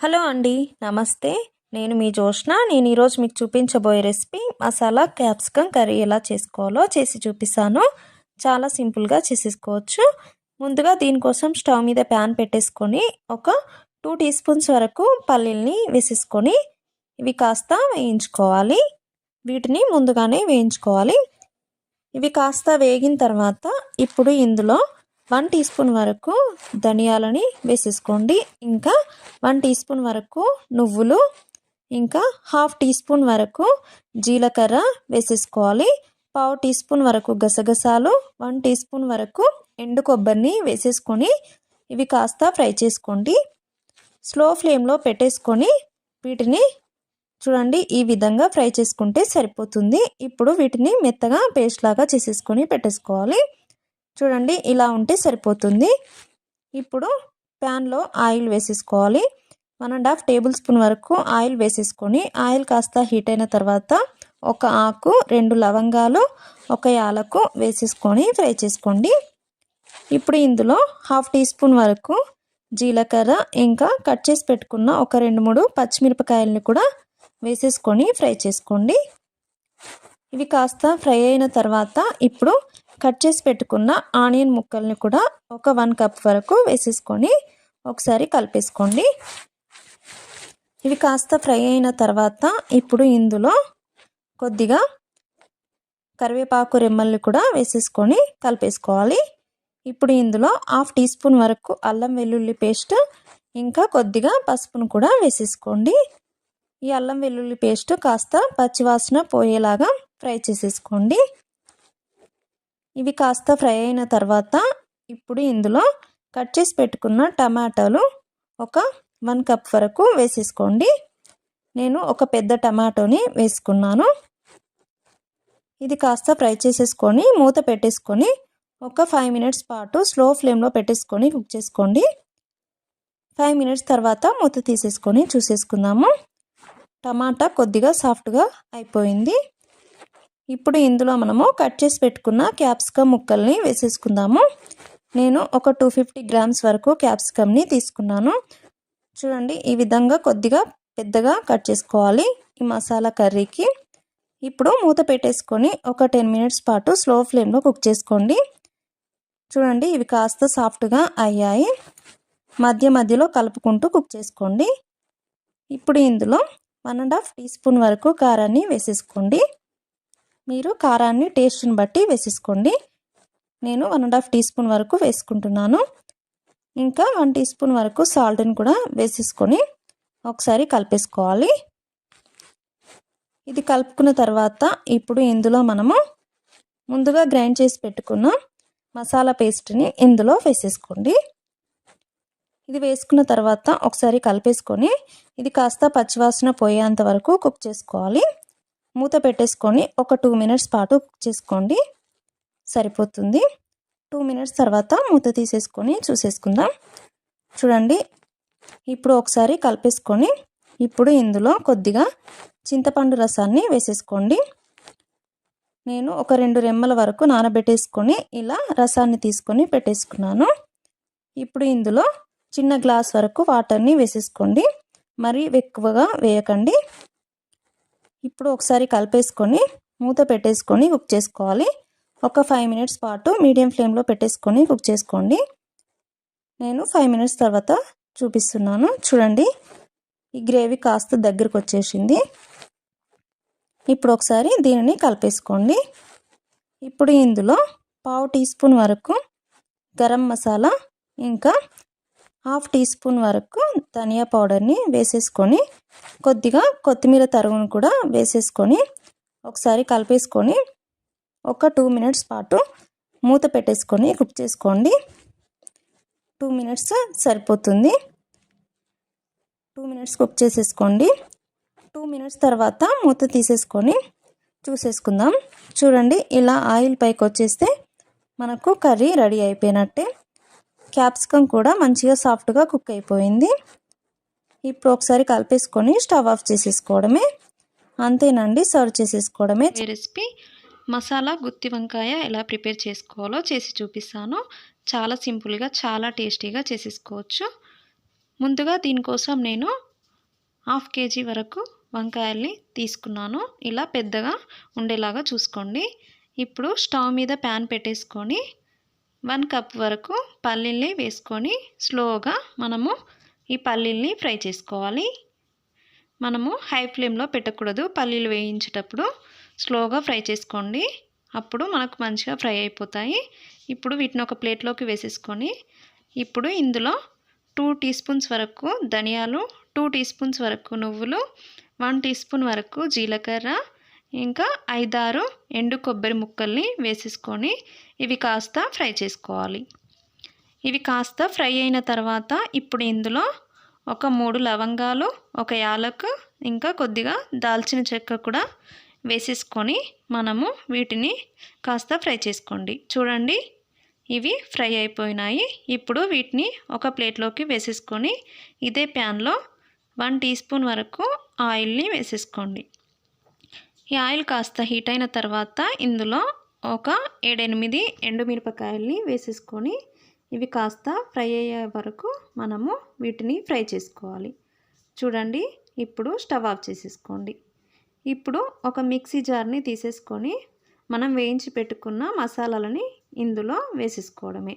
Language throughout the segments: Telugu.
హలో అండి నమస్తే. నేను మీ జోష్న నేను ఈరోజు మీకు చూపించబోయే రెసిపీ మసాలా క్యాప్సికమ్ కర్రీ ఎలా చేసుకోవాలో చేసి చూపిస్తాను. చాలా సింపుల్గా చేసేసుకోవచ్చు. ముందుగా దీనికోసం స్టవ్ మీద ప్యాన్ పెట్టేసుకొని ఒక టూ టీ స్పూన్స్ వరకు పల్లీల్ని వేసేసుకొని ఇవి కాస్త వేయించుకోవాలి. వీటిని ముందుగానే వేయించుకోవాలి. ఇవి కాస్త వేగిన తర్వాత ఇప్పుడు ఇందులో వన్ టీ స్పూన్ వరకు ధనియాలని వేసేసుకోండి. ఇంకా వన్ టీ స్పూన్ వరకు నువ్వులు ఇంకా హాఫ్ టీ స్పూన్ వరకు జీలకర్ర వేసేసుకోవాలి. పావు టీ స్పూన్ వరకు గసగసాలు వన్ టీ స్పూన్ వరకు ఎండు కొబ్బరిని వేసేసుకొని ఇవి కాస్త ఫ్రై చేసుకోండి. స్లో ఫ్లేమ్లో పెట్టేసుకొని వీటిని చూడండి ఈ విధంగా ఫ్రై చేసుకుంటే సరిపోతుంది. ఇప్పుడు వీటిని మెత్తగా పేస్ట్ లాగా చేసేసుకొని పెట్టేసుకోవాలి. చూడండి ఇలా ఉంటే సరిపోతుంది. ఇప్పుడు ప్యాన్లో ఆయిల్ వేసేసుకోవాలి. One and half tablespoon వరకు ఆయిల్ వేసేసుకొని ఆయిల్ కాస్త హీట్ అయిన తర్వాత ఒక ఆకు రెండు లవంగాలు ఒక యాలకు వేసేసుకొని ఫ్రై చేసుకోండి. ఇప్పుడు ఇందులో హాఫ్ టీ స్పూన్ వరకు జీలకర్ర ఇంకా కట్ చేసి పెట్టుకున్న ఒక రెండు మూడు పచ్చిమిరపకాయలని కూడా వేసేసుకొని ఫ్రై చేసుకోండి. ఇవి కాస్త ఫ్రై అయిన తర్వాత ఇప్పుడు కట్ చేసి పెట్టుకున్న ఆనియన్ ముక్కల్ని కూడా ఒక వన్ కప్ వరకు వేసేసుకొని ఒకసారి కలిపేసుకోండి. ఇవి కాస్త ఫ్రై అయిన తర్వాత ఇప్పుడు ఇందులో కొద్దిగా కరివేపాకు రెమ్మల్ని కూడా వేసేసుకొని కలిపేసుకోవాలి. ఇప్పుడు ఇందులో హాఫ్ టీ స్పూన్ వరకు అల్లం వెల్లుల్లి పేస్ట్ ఇంకా కొద్దిగా పసుపును కూడా వేసేసుకోండి. ఈ అల్లం వెల్లుల్లి పేస్ట్ కాస్త పచ్చివాసన పోయేలాగా ఫ్రై చేసేసుకోండి. ఇవి కాస్త ఫ్రై అయిన తర్వాత ఇప్పుడు ఇందులో కట్ చేసి పెట్టుకున్న టమాటాలు ఒక వన్ కప్ వరకు వేసేసుకోండి. నేను ఒక పెద్ద టమాటోని వేసుకున్నాను. ఇది కాస్త ఫ్రై చేసేసుకొని మూత పెట్టేసుకొని ఒక ఫైవ్ మినిట్స్ పాటు స్లో ఫ్లేమ్లో పెట్టేసుకొని కుక్ చేసుకోండి. ఫైవ్ మినిట్స్ తర్వాత మూత తీసేసుకొని చూసేసుకుందాము. టమాటా కొద్దిగా సాఫ్ట్గా అయిపోయింది. ఇప్పుడు ఇందులో మనము కట్ చేసి పెట్టుకున్న క్యాప్సికమ్ ముక్కల్ని వేసేసుకుందాము. నేను ఒక టూ ఫిఫ్టీ గ్రామ్స్ వరకు క్యాప్సికమ్ని తీసుకున్నాను. చూడండి ఈ విధంగా కొద్దిగా పెద్దగా కట్ చేసుకోవాలి ఈ మసాలా కర్రీకి. ఇప్పుడు మూత పెట్టేసుకొని ఒక టెన్ మినిట్స్ పాటు స్లో ఫ్లేమ్లో కుక్ చేసుకోండి. చూడండి ఇవి కాస్త సాఫ్ట్గా అయ్యాయి. మధ్య మధ్యలో కలుపుకుంటూ కుక్ చేసుకోండి. ఇప్పుడు ఇందులో one and half teaspoon వరకు కారాన్ని వేసేసుకోండి. మీరు కారాన్ని టేస్ట్ని బట్టి వేసేసుకోండి. నేను one and half teaspoon వరకు వేసుకుంటున్నాను. ఇంకా వన్ టీ స్పూన్ వరకు సాల్ట్ని కూడా వేసేసుకొని ఒకసారి కలిపేసుకోవాలి. ఇది కలుపుకున్న తర్వాత ఇప్పుడు ఇందులో మనము ముందుగా గ్రైండ్ చేసి పెట్టుకున్న మసాలా పేస్ట్ని ఇందులో వేసేసుకోండి. ఇది వేసుకున్న తర్వాత ఒకసారి కలిపేసుకొని ఇది కాస్త పచ్చివాసన పోయేంత వరకు కుక్ చేసుకోవాలి. మూత పెట్టేసుకొని ఒక టూ మినిట్స్ పాటు కుక్ చేసుకోండి. సరిపోతుంది. టూ మినిట్స్ తర్వాత మూత తీసేసుకొని చూసేసుకుందాం. చూడండి ఇప్పుడు ఒకసారి కలిపేసుకొని ఇప్పుడు ఇందులో కొద్దిగా చింతపండు రసాన్ని వేసేసుకోండి. నేను ఒక రెండు రెమ్మల వరకు నానబెట్టేసుకొని ఇలా రసాన్ని తీసుకొని పెట్టేసుకున్నాను. ఇప్పుడు ఇందులో చిన్న గ్లాస్ వరకు వాటర్ని వేసేసుకోండి. మరి ఎక్కువగా వేయకండి. ఇప్పుడు ఒకసారి కలిపేసుకొని మూత పెట్టేసుకొని కుక్ చేసుకోవాలి. ఒక ఫైవ్ మినిట్స్ పాటు మీడియం ఫ్లేమ్లో పెట్టేసుకొని కుక్ చేసుకోండి. నేను ఫైవ్ మినిట్స్ తర్వాత చూపిస్తున్నాను. చూడండి ఈ గ్రేవీ కాస్త దగ్గరకు వచ్చేసింది. ఇప్పుడు ఒకసారి దీనిని కలిపేసుకోండి. ఇప్పుడు ఇందులో పావు టీ స్పూన్ వరకు గరం మసాలా ఇంకా హాఫ్ టీ స్పూన్ వరకు ధనియా పౌడర్ని వేసేసుకొని కొద్దిగా కొత్తిమీర తరుగును కూడా వేసేసుకొని ఒకసారి కలిపేసుకొని ఒక టూ మినిట్స్ పాటు మూత పెట్టేసుకొని కుక్ చేసుకోండి. టూ మినిట్స్ సరిపోతుంది. టూ మినిట్స్ కుక్ చేసేసుకోండి. టూ మినిట్స్ తర్వాత మూత తీసేసుకొని చూసేసుకుందాం. చూడండి ఇలా ఆయిల్ పైకి వచ్చేస్తే మనకు కర్రీ రెడీ అయిపోయినట్టే. క్యాప్సికమ్ కూడా మంచిగా సాఫ్ట్గా కుక్ అయిపోయింది. ఇప్పుడు ఒకసారి కలిపేసుకొని స్టవ్ ఆఫ్ చేసేసుకోవడమే. అంతేనండి సర్వ్ చేసేసుకోవడమే. రెసిపీ మసాలా గుత్తి వంకాయ ఎలా ప్రిపేర్ చేసుకోవాలో చేసి చూపిస్తాను. చాలా సింపుల్గా చాలా టేస్టీగా చేసేసుకోవచ్చు. ముందుగా దీనికోసం నేను హాఫ్ కేజీ వరకు వంకాయల్ని తీసుకున్నాను. ఇలా పెద్దగా ఉండేలాగా చూసుకోండి. ఇప్పుడు స్టవ్ మీద ప్యాన్ పెట్టేసుకొని వన్ కప్ వరకు పల్లీల్ని వేసుకొని స్లోగా మనము ఈ పల్లీల్ని ఫ్రై చేసుకోవాలి. మనము హై ఫ్లేమ్లో పెట్టకూడదు. పల్లీలు వేయించేటప్పుడు స్లోగా ఫ్రై చేసుకోండి. అప్పుడు మనకు మంచిగా ఫ్రై అయిపోతాయి. ఇప్పుడు వీటిని ఒక ప్లేట్లోకి వేసేసుకొని ఇప్పుడు ఇందులో టూ టీ స్పూన్స్ వరకు ధనియాలు టూ టీ స్పూన్స్ వరకు నువ్వులు వన్ టీ స్పూన్ వరకు జీలకర్ర ఇంకా ఐదారు ఎండు కొబ్బరి ముక్కల్ని వేసేసుకొని ఇవి కాస్త ఫ్రై చేసుకోవాలి. ఇవి కాస్త ఫ్రై అయిన తర్వాత ఇప్పుడు ఇందులో ఒక మూడు లవంగాలు ఒక యాలకు ఇంకా కొద్దిగా దాల్చిన చెక్క కూడా వేసేసుకొని మనము వీటిని కాస్త ఫ్రై చేసుకోండి. చూడండి ఇవి ఫ్రై అయిపోయినాయి. ఇప్పుడు వీటిని ఒక ప్లేట్లోకి వేసేసుకొని ఇదే ప్యాన్లో వన్ టీ స్పూన్ వరకు ఆయిల్ని వేసేసుకోండి. ఈ ఆయిల్ కాస్త హీట్ అయిన తర్వాత ఇందులో ఒక ఏడెనిమిది ఎండుమిరపకాయల్ని వేసేసుకొని ఇవి కాస్త ఫ్రై అయ్యే వరకు మనము వీటిని ఫ్రై చేసుకోవాలి. చూడండి ఇప్పుడు స్టవ్ ఆఫ్ చేసేసుకోండి. ఇప్పుడు ఒక మిక్సీ జార్ని తీసేసుకొని మనం వేయించి పెట్టుకున్న మసాలాలని ఇందులో వేసేసుకోవడమే.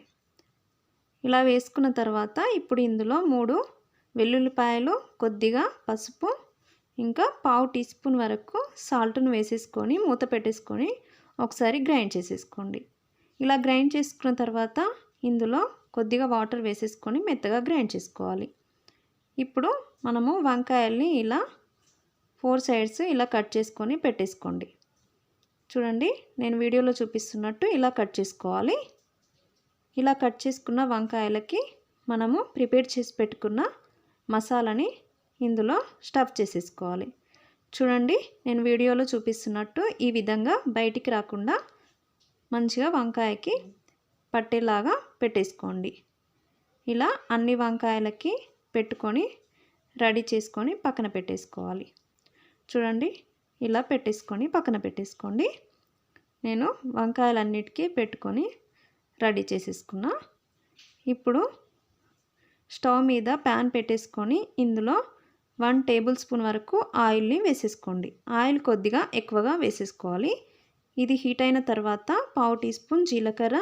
ఇలా వేసుకున్న తర్వాత ఇప్పుడు ఇందులో మూడు వెల్లుల్లిపాయలు కొద్దిగా పసుపు ఇంకా పావు టీ స్పూన్ వరకు సాల్ట్ను వేసేసుకొని మూత పెట్టేసుకొని ఒకసారి గ్రైండ్ చేసేసుకోండి. ఇలా గ్రైండ్ చేసుకున్న తర్వాత ఇందులో కొద్దిగా వాటర్ వేసేసుకొని మెత్తగా గ్రైండ్ చేసుకోవాలి. ఇప్పుడు మనము వంకాయల్ని ఇలా ఫోర్ సైడ్స్ ఇలా కట్ చేసుకొని పెట్టేసుకోండి. చూడండి నేను వీడియోలో చూపిస్తున్నట్టు ఇలా కట్ చేసుకోవాలి. ఇలా కట్ చేసుకున్న వంకాయలకి మనము ప్రిపేర్ చేసి పెట్టుకున్న మసాలాని ఇందులో స్టఫ్ చేసేసుకోవాలి. చూడండి నేను వీడియోలో చూపిస్తున్నట్టు ఈ విధంగా బయటికి రాకుండా మంచిగా వంకాయకి పట్టేలాగా పెట్టేసుకోండి. ఇలా అన్ని వంకాయలకి పెట్టుకొని రెడీ చేసుకొని పక్కన పెట్టేసుకోవాలి. చూడండి ఇలా పెట్టేసుకొని పక్కన పెట్టేసుకోండి. నేను వంకాయలన్నిటికీ పెట్టుకొని రెడీ చేసేసుకున్నా. ఇప్పుడు స్టవ్ మీద ప్యాన్ పెట్టేసుకొని ఇందులో వన్ టేబుల్ స్పూన్ వరకు ఆయిల్ని వేసేసుకోండి. ఆయిల్ కొద్దిగా ఎక్కువగా వేసేసుకోవాలి. ఇది హీట్ అయిన తర్వాత పావు టీ స్పూన్ జీలకర్ర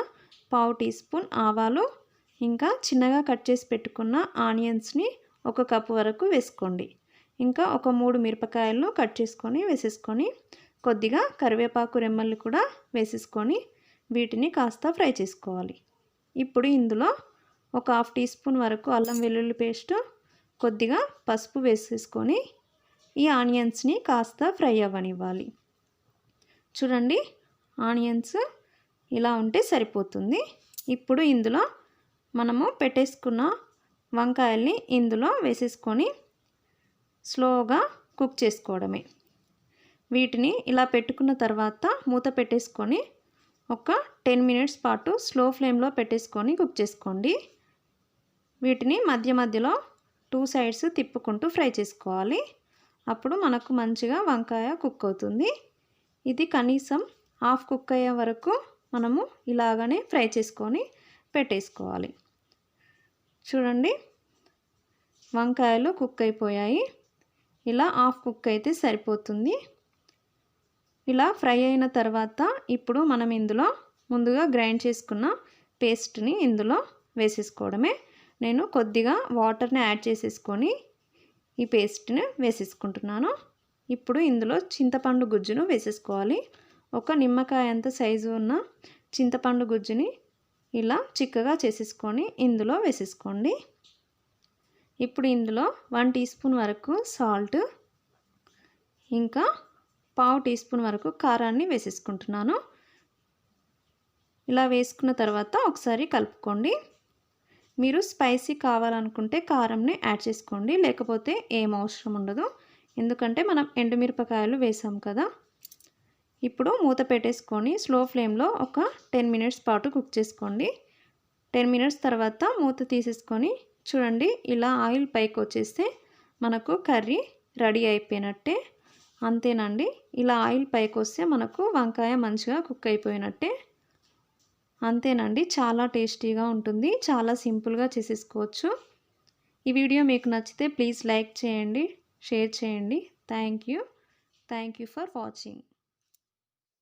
పావు టీ స్పూన్ ఆవాలు ఇంకా చిన్నగా కట్ చేసి పెట్టుకున్న ఆనియన్స్ని ఒక కప్పు వరకు వేసుకోండి. ఇంకా ఒక మూడు మిరపకాయలను కట్ చేసుకొని వేసేసుకొని కొద్దిగా కరివేపాకు రెమ్మల్ని కూడా వేసేసుకొని వీటిని కాస్త ఫ్రై చేసుకోవాలి. ఇప్పుడు ఇందులో ఒక హాఫ్ టీ స్పూన్ వరకు అల్లం వెల్లుల్లి పేస్టు కొద్దిగా పసుపు వేసేసుకొని ఈ ఆనియన్స్ని కాస్త ఫ్రై అవ్వనివ్వాలి. చూడండి ఆనియన్స్ ఇలా ఉంటే సరిపోతుంది. ఇప్పుడు ఇందులో మనము పెట్టేసుకున్న వంకాయల్ని ఇందులో వేసేసుకొని స్లోగా కుక్ చేసుకోవడమే. వీటిని ఇలా పెట్టుకున్న తర్వాత మూత పెట్టేసుకొని ఒక టెన్ మినిట్స్ పాటు స్లో ఫ్లేమ్లో పెట్టేసుకొని కుక్ చేసుకోండి. వీటిని మధ్య మధ్యలో టూ సైడ్స్ తిప్పుకుంటూ ఫ్రై చేసుకోవాలి. అప్పుడు మనకు మంచిగా వంకాయ కుక్ అవుతుంది. ఇది కనీసం హాఫ్ కుక్ అయ్యే వరకు మనము ఇలాగనే ఫ్రై చేసుకొని పెట్టేసుకోవాలి. చూడండి వంకాయలు కుక్ అయిపోయాయి. ఇలా హాఫ్ కుక్ అయితే సరిపోతుంది. ఇలా ఫ్రై అయిన తర్వాత ఇప్పుడు మనం ఇందులో ముందుగా గ్రైండ్ చేసుకున్న పేస్ట్ని ఇందులో వేసేసుకోవడమే. నేను కొద్దిగా వాటర్ని యాడ్ చేసేసుకొని ఈ పేస్ట్ని వేసేసుకుంటున్నాను. ఇప్పుడు ఇందులో చింతపండు గుజ్జును వేసేసుకోవాలి. ఒక నిమ్మకాయ అంత సైజు ఉన్న చింతపండు గుజ్జుని ఇలా చిక్కగా చేసేసుకొని ఇందులో వేసేసుకోండి. ఇప్పుడు ఇందులో వన్ టీ స్పూన్ వరకు సాల్ట్ ఇంకా పావు టీ స్పూన్ వరకు కారాన్ని వేసేసుకుంటున్నాను. ఇలా వేసుకున్న తర్వాత ఒకసారి కలుపుకోండి. మీరు స్పైసీ కావాలనుకుంటే కారంని యాడ్ చేసుకోండి. లేకపోతే ఏం అవసరం ఉండదు. ఎందుకంటే మనం ఎండుమిరపకాయలు వేసాం కదా. ఇప్పుడు మూత పెట్టేసుకొని స్లో ఫ్లేమ్లో ఒక టెన్ మినిట్స్ పాటు కుక్ చేసుకోండి. టెన్ మినిట్స్ తర్వాత మూత తీసేసుకొని చూడండి ఇలా ఆయిల్ పైకి వచ్చేస్తే మనకు కర్రీ రెడీ అయిపోయినట్టే. అంతేనండి. ఇలా ఆయిల్ పైకి వస్తే మనకు వంకాయ మంచిగా కుక్ అయిపోయినట్టే. అంతేనండి. చాలా టేస్టీగా ఉంటుంది. చాలా సింపుల్గా చేసేసుకోవచ్చు. ఈ వీడియో మీకు నచ్చితే ప్లీజ్ లైక్ చేయండి షేర్ చేయండి. Thank you. Thank you for watching.